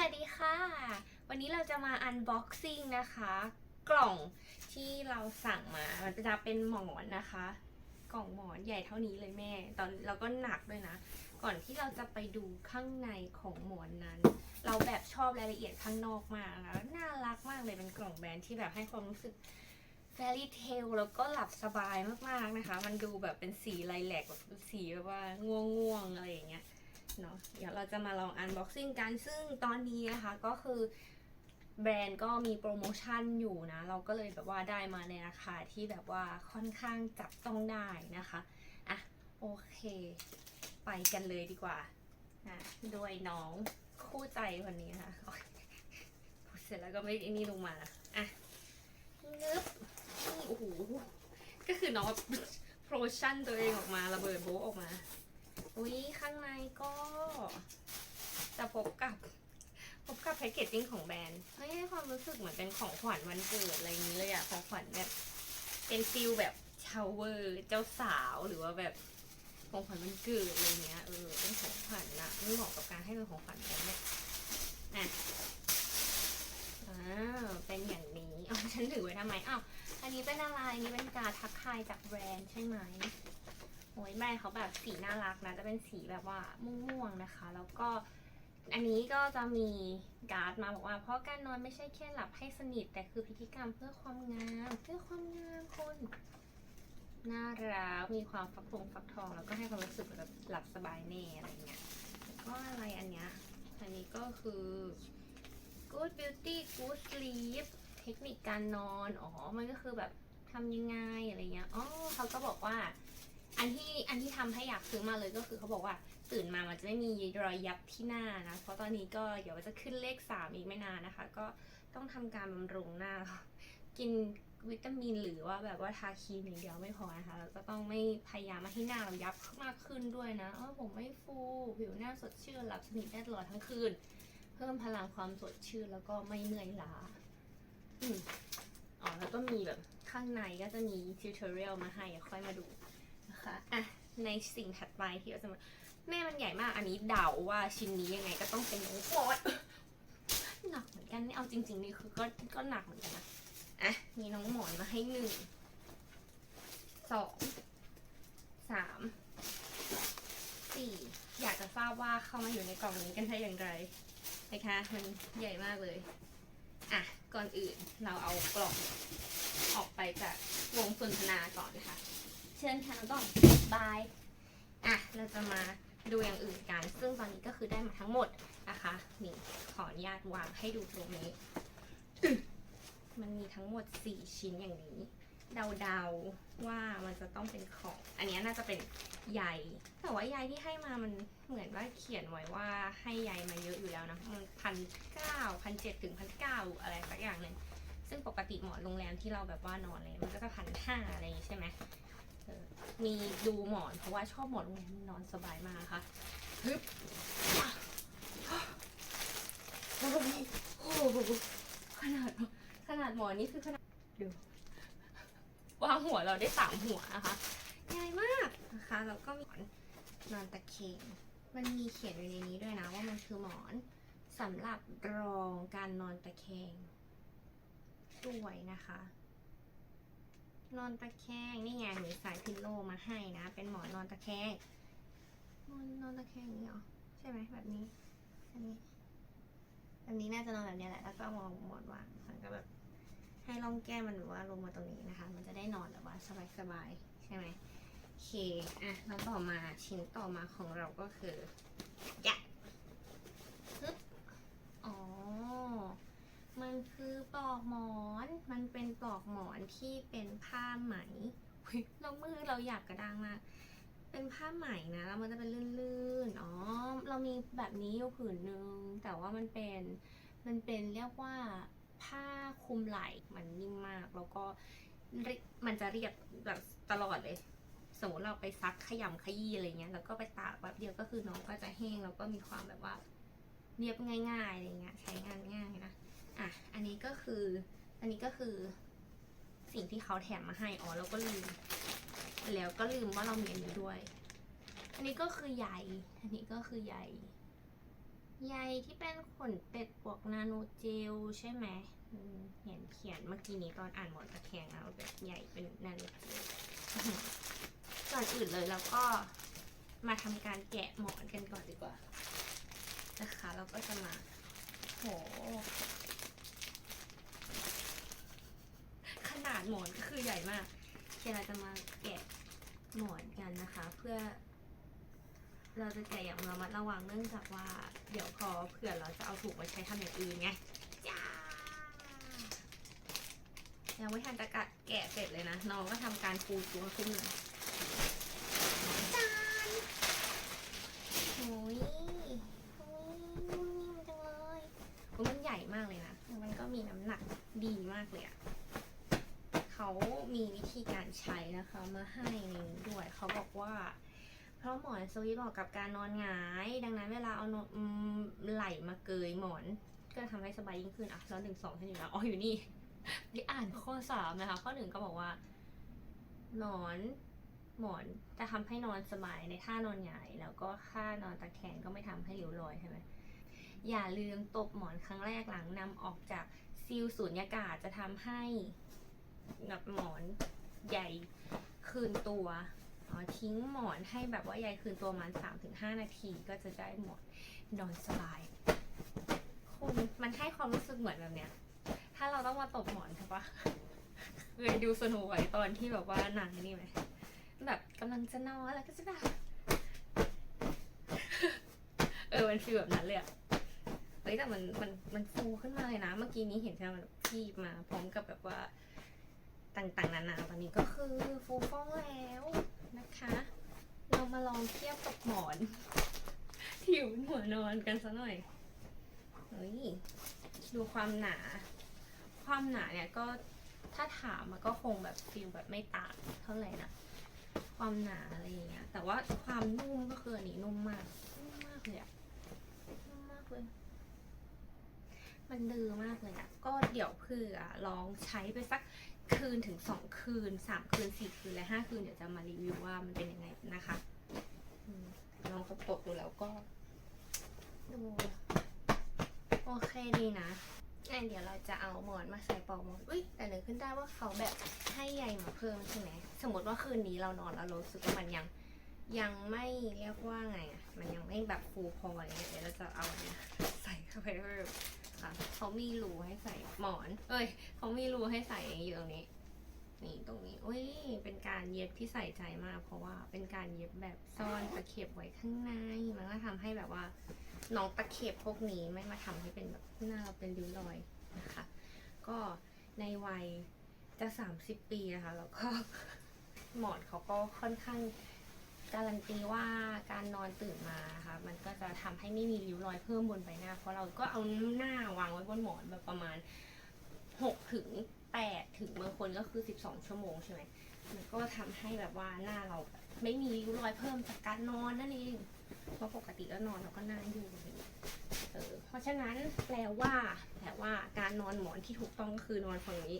สวัสดีค่ะ วันนี้เราจะมา unboxing นะคะ กล่องที่เราสั่งมา มันจะเป็นหมอนนะคะ กล่องหมอนใหญ่เท่านี้เลยแม่ ตอนเราก็หนักด้วยนะ ก่อนที่เราจะไปดูข้างในของหมอนนั้น เราแบบชอบรายละเอียดข้างนอกมากนะคะน่ารักมากเลยเป็นกล่องแบรนด์ที่แบบให้ความรู้สึก fairy tale แล้วก็หลับสบายมากๆนะคะ มันดูแบบเป็นสีไลแลกแบบสีแบบว่าง่วงๆอะไรอย่างเงี้ย เนาะเดี๋ยวเราจะมาลอง unboxing กันซึ่งตอนนี้นะคะก็คือแบรนด์ก็มีโปรโมชั่นอยู่นะ เราก็เลยแบบว่าได้มาในราคาที่แบบว่าค่อนข้างจับต้องได้นะคะอะโอเค ไปกันเลยดีกว่าอะด้วยน้องคู่ใจคนนี้นะคะเสร็จแล้วก็ไม่ไอ้นี่ลงมานะอะงึบโอ้โหก็คือน้องโปรโมชั่นตัวเองออกมาระเบิดโบะออกมา อุ้ยข้างในก็จะพบกับพบกับแพคเกจจิ้งของแบรนด์ให้ความรู้สึกเหมือนเป็นของขวัญวันเกิดอะไรนี้เลยอะของขวัญแบบเป็นฟิลแบบชาวเวอร์เจ้าสาวหรือว่าแบบของขวัญวันเกิดอะไรเงี้ยเออเป็นของขวัญอะไม่เหมาะกับการให้เป็นของขวัญแบบเนี้ยอะอ้าวเป็นอย่างนี้อ๋อฉันถือไว้ทำไมอ้าวอันนี้เป็นอะไรอันนี้เป็นการทักทายจากแบรนด์ใช่ไหม อ้ยแบรนด์เขาแบบสีน่ารักนะ จะเป็นสีแบบว่าม่วงๆนะคะ แล้วก็อันนี้ก็จะมีการ์ดมาบอกว่า เพราะการนอนไม่ใช่แค่หลับให้สนิท แต่คือพิธีกรรมเพื่อความงามเพื่อความงามคนน่ารักมีความฟักทองฟักทอง แล้วก็ให้ความรู้สึกแบบหลับสบายแน่อะไรเงี้ยแล้วก็อะไรอันเนี้ยอันนี้ก็คือ good beauty good sleep เทคนิคการนอน อ๋อ มันก็คือแบบทำยังไงอะไรเงี้ย อ๋อเขาก็บอกว่า อันที่อันที่ทำให้อยากซื้อมาเลยก็คือเขาบอกว่าตื่นมามันจะไม่มีรอยยับที่หน้านะ เพราะตอนนี้ก็เดี๋ยวจะขึ้นเลขสามอีกไม่นานนะคะ ก็ต้องทำการบำรุงหน้า กินวิตามินหรือว่าแบบว่าทาครีมอย่างเดียวไม่พอนะคะเราก็ต้องไม่พยายามมาให้หน้าเรายับมากขึ้นด้วยนะเออผมไม่ฟู ผิวหน้าสดชื่นหลับสนิทได้ตลอดทั้งคืน เพิ่มพลังความสดชื่นแล้วก็ไม่เหนื่อยล้าอืมอ๋อแล้วก็มีแบบข้างในก็จะมีทิวทอเรียลมาให้ค่อยมาดู นะคะอะในสิ่งถัดไปที่เราจะมาแม่มันใหญ่มากอันนี้เดาว่าชิ้นนี้ยังไงก็ต้องเป็นน้องโอ๊ยหนักเหมือนกันนี่เอาจริง ๆ นี่คือก็ก็หนักเหมือนกันนะอะมีน้องหมอนมาให้หนึ่งสองสามสี่อยากจะทราบว่าเข้ามาอยู่ในกล่องนี้กันได้อย่างไรนะคะมันใหญ่มากเลยอะก่อนอื่นเราเอากล่องออกไปจากวงสนทนาก่อนนะคะ เชิญค่ะน้องต้องบายอะเราจะมาดูอย่างอื่นกัน ซึ่งตอนนี้ก็คือได้มาทั้งหมดนะคะนี่ขออนุญาตวางให้ดูตรงนี้ มันมีทั้งหมด 4 ชิ้นอย่างนี้ เดาๆว่ามันจะต้องเป็นของ อันนี้น่าจะเป็นใยแต่ว่าใยที่ให้มามันเหมือนว่าเขียนไว้ว่าให้ใยมาเยอะอยู่แล้วนะมันพันเก้าพันเจ็ดถึงพันเก้าอะไรสักอย่างหนึ่งซึ่งปกติหมอนโรงแรมที่เราแบบว่านอนเลยมันก็จะพันห้าอะไรอย่างงี้ใช่ไหม มีดูหมอนเพราะว่าชอบหมอนโรงแรมนอนสบายมากค่ะฮึบโอ้โหโอ้โหขนาดขนาดหมอนนี่คือขนาดดูวางหัวเราได้สามหัวนะคะใหญ่มากนะคะแล้วก็มีหมอนนอนตะแคงมันมีเขียนอยู่ในนี้ด้วยนะว่ามันคือหมอนสำหรับรองการนอนตะแคงด้วยนะคะ นอนตะแคงนี่ไงมีสายพิลโลมาให้นะ เป็นหมอนนอนตะแคงนอนนอนตะแคงอย่างนี้เหรอใช่ไหมแบบนี้อันนี้แบบนี้น่าจะนอนแบบนี้แหละแล้วก็มองหมอนวางมันก็แบบให้ร่องแก้มมันแบบว่าลงมาตรงนี้นะคะ มันจะได้นอนแบบว่าสบายๆใช่ไหมโอเคอะแล้วต่อมาชิ้นต่อมาของเราก็คือแกะฮึบอ๋อ มันคือปลอกหมอน มัน เป็นปลอกหมอนที่เป็นผ้าไหมเรามือเราอยากกระด้างมากเป็นผ้าไหมนะแล้วมันจะเป็นลื่นๆ อ๋อ เรามีแบบนี้อยู่ผืนนึง แต่ว่ามันเป็น มันเป็นเรียกว่าผ้าคลุมไหล่มันนิ่มมาก แล้วก็มันจะเรียบแบบตลอดเลย สมมติเราไปซักขยำขยี้อะไรเงี้ย แล้วก็ไปตากแบบเดียวก็คือน้องก็จะแห้ง แล้วก็มีความแบบว่า เรียบง่ายๆอะไรเงี้ย ใช้งานง่ายนะ อะ อันนี้ก็คือ อันนี้ก็คือสิ่งที่เขาแถมมาให้อ๋อเราก็ลืมแล้วก็ลืมว่าเรามีอันนี้ด้วย อันนี้ก็คือใยอันนี้ก็คือใยใยที่เป็นขนเป็ดบวกนาโนเจลใช่ไหมเห็นเขียนเมื่อกี้นี้ตอนอ่านหมอนตะแคงเอาแบบใหญ่เป็นนาโนเจลก่อนอื่นเลยเราก็มาทำการแกะหมอนกันก่อนดีกว่า นะคะเราก็จะมาโห ขนาด หมอนก็คือใหญ่มากโอเคเราจะมาแกะหมอนกันนะคะ เพื่อ เราจะแกะอย่างระมัดระวังเนื่องจากว่า เดี๋ยวพอเผื่อเราจะเอาถุงมาใช้ทำอย่างอื่นไงจ้ายังไม่ทันจะกะแกะเสร็จเลยนะน้องก็ทำการปูตัวขึ้นเลยจานโอ้ยโอ้ยนุ่มนิ่มจังเลยโอ้ยมันใหญ่มากเลยนะแล้วมันก็มีน้ำหนักดีมากเลยอะ เขามีวิธีการใช้นะคะมาให้นี้ด้วยเขาบอกว่า เพราะหมอนสวิตเหมาะกับการนอนหงาย ดังนั้นเวลาเอานอนไหลมาเกยหมอนก็ทำให้สบายยิ่งขึ้นอะแล้วหนึ่งสองท่านอยู่แล้วอ๋ออยู่นี่ได้อ่านข้อสามนะคะ ข้อหนึ่งก็บอกว่าหนอนหมอนจะทำให้นอนสบายในท่านอนหงายแล้วก็ท่านอนตะแคงก็ไม่ทำให้ริ้วรอยใช่ไหมอย่าลืมตบหมอนครั้งแรกหลังนำออกจากซีลสูญญากาศจะทำให้ แบบหมอนใหญ่คืนตัวอ๋อทิ้งหมอนให้แบบว่าใยคืนตัวประมันสามถึงห้านาทีก็จะได้หมอนนอนสบายคุณมันให้ความรู้สึกเหมือนแบบเนี้ย ถ้าเราต้องมาตบหมอนใช่ปะเคยดูสนุไว้ตอนที่แบบว่านังนี่ไหมแบบกำลังจะนอนแล้วก็จะแบบเออมันฟีลแบบนั้นเลยอะเฮ้ยแต่มันมันมันฟูขึ้นมาเลยนะ เมื่อกี้นี้เห็นใช่ไหมมันพีบมาพร้อมกับแบบว่า ต่างๆนานาตอนนี้ก็คือฟูฟ่องแล้วนะคะ เรามาลองเทียบกับหมอน ที่อยู่บนหัวนอนกันซะหน่อยเฮ้ยดูความหนา ความหนาเนี่ยก็ถ้าถามมันก็คงแบบฟีลแบบไม่ต่างเท่าไหร่นะความหนาอะไรอย่างเงี้ย แต่ว่าความนุ่มก็คืออันนี้นุ่มมากนุ่มมากเลยอะนุ่มมากเลย มันดื้อมากเลยอะก็เดี๋ยวเผื่อลองใช้ไปสัก คืนถึงสองคืนสามคืนสี่คืนและห้าคืนเดี๋ยวจะมารีวิวว่ามันเป็นยังไงนะคะลองประกดูแล้วก็ ดูโอเคดีนะงั้นเดี๋ยวเราจะเอาหมอนมาใส่ปลอกหมอน อุ้ยแต่หนึกขึ้นได้ว่าเขาแบบให้ใยมาเพิ่มใช่ไหม สมมติว่าคืนนี้เรานอนแล้วรู้สึกว่ามันยังยังไม่เรียกว่าไงอะมันยังไม่แบบฟูพออะไรเงี้ยเดี๋ยวเราจะเอาเนี้ยใส่เข้าไปเพิ่ม ค่ะเขามีรูให้ใส่หมอน เอ้ยเขามีรูให้ใส่อยู่ตรงนี้ นี่ตรงนี้อุ้ยเป็นการเย็บที่ใส่ใจมาก เพราะว่าเป็นการเย็บแบบซ่อนตะเข็บไว้ข้างในมันก็ทำให้แบบว่าน้องตะเข็บพวกนี้ไม่มาทำให้เป็นแบบหน้าเราเป็นริ้วรอยนะคะ ก็ในวัยจะ 30 ปีนะคะแล้วก็หมอนเขาก็ค่อนข้าง การันตีว่าการนอนตื่นมานะคะมันก็จะทำให้ไม่มีริ้วรอยเพิ่มบนใบหน้า เพราะเราก็เอาหน้าวางไว้บนหมอนแบบประมาณหกถึงแปดถึงบางคนก็คือสิบสองชั่วโมงใช่ไหมมันก็ทำให้แบบว่าหน้าเราแบบไม่มีริ้วรอยเพิ่มจากการนอนนั่นเองเพราะปกติแล้วนอนเราก็หน้าอยู่เออเพราะฉะนั้นแปลว่าแปลว่าการนอนหมอนที่ถูกต้องก็คือนอนฝั่งนี้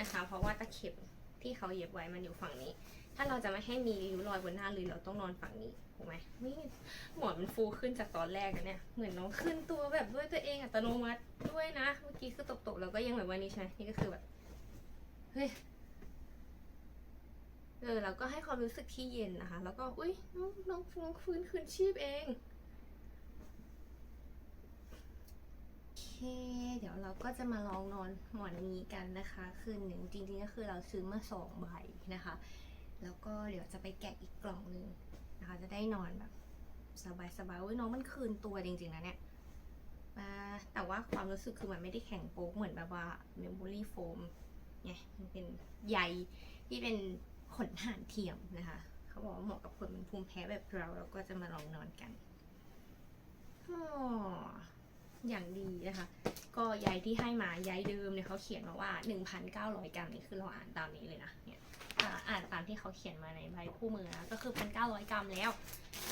นะคะ เพราะว่าตะเข็บที่เขาเย็บไว้มันอยู่ฝั่งนี้ ถ้าเราจะไม่ให้มีริ้วรอยบนหน้าเลยเราต้องนอนฝั่งนี้ถูกไหมนี่หมอนมันฟูขึ้นจากตอนแรกอะเนี่ยเหมือนน้องขึ้นตัวแบบด้วยตัวเองอัตโนมัติด้วยนะ เมื่อกี้คือตกๆแล้วก็ยังแบบว่านี้ใช่ไหมนี่ก็คือแบบเฮ้ยเออเราก็ให้ความรู้สึกที่เย็นนะคะ แล้วก็อุ้ยน้องน้องน้องฟื้นคืนชีพเองโอเคเดี๋ยวเราก็จะมาลองนอนหมอนนี้กันนะคะ คืนหนึ่งจริงๆก็คือเราซื้อมาสองใบนะคะ แล้วก็เดี๋ยวจะไปแกะอีกกล่องหนึ่งนะคะ จะได้นอนแบบสบายๆอุ้ยน้องมันคืนตัวจริงๆนะเนี่ยมาแต่ว่าความรู้สึกคือมันไม่ได้แข็งโป๊กเหมือนแบบว่าเมมโมรี่โฟมไงมันเป็นใยที่เป็นขนห่านเทียมนะคะ เขาบอกว่าเหมาะกับคนเป็นภูมิแพ้แบบเราเราก็จะมาลองนอนกันอ๋ออย่างดีนะคะ ก็ใยที่ให้มาใยเดิมเนี่ยเขาเขียนมาว่า 1,900 กรัมนี่คือเราอ่านตามนี้เลยนะเนี่ย อ่าอ่านตามที่เขาเขียนมาในใบคู่มือนะก็คือ1,900กรัมแล้ว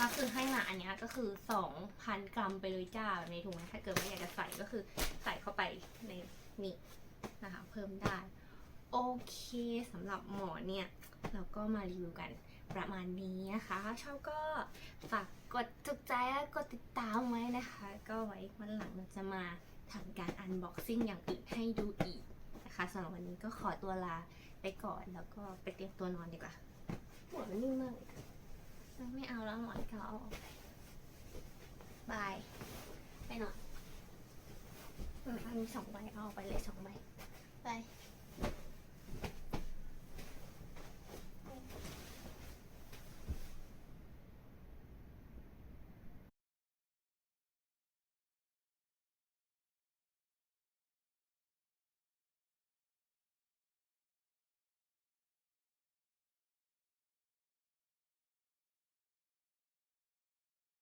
ก็คือให้มาอันนี้ก็คือ2,000กรัมไปเลยจ้าในถุงถ้าเกิดว่าอยากจะใส่ก็คือใส่เข้าไปในนี่นะคะเพิ่มได้ โอเคสำหรับหมอนเนี่ยเราก็มารีวิวกันประมาณนี้นะคะถ้าชอบก็ฝากกดถูกใจและกดติดตามไว้นะคะ ก็ไว้วันหลังเราจะมาทำการอันบ็อกซิ่งอย่างอื่นให้ดูอีกนะคะสำหรับวันนี้ก็ขอตัวลา ไปก่อนแล้วก็ไปเตรียมตัวนอนดีกว่าหมอนมันนิ่มมากเลยอะไม่เอาแล้วหมอนก็เอาออกไปบายไปนอนอืมอันนี้สองใบเอาออกไปเลยสองใบไป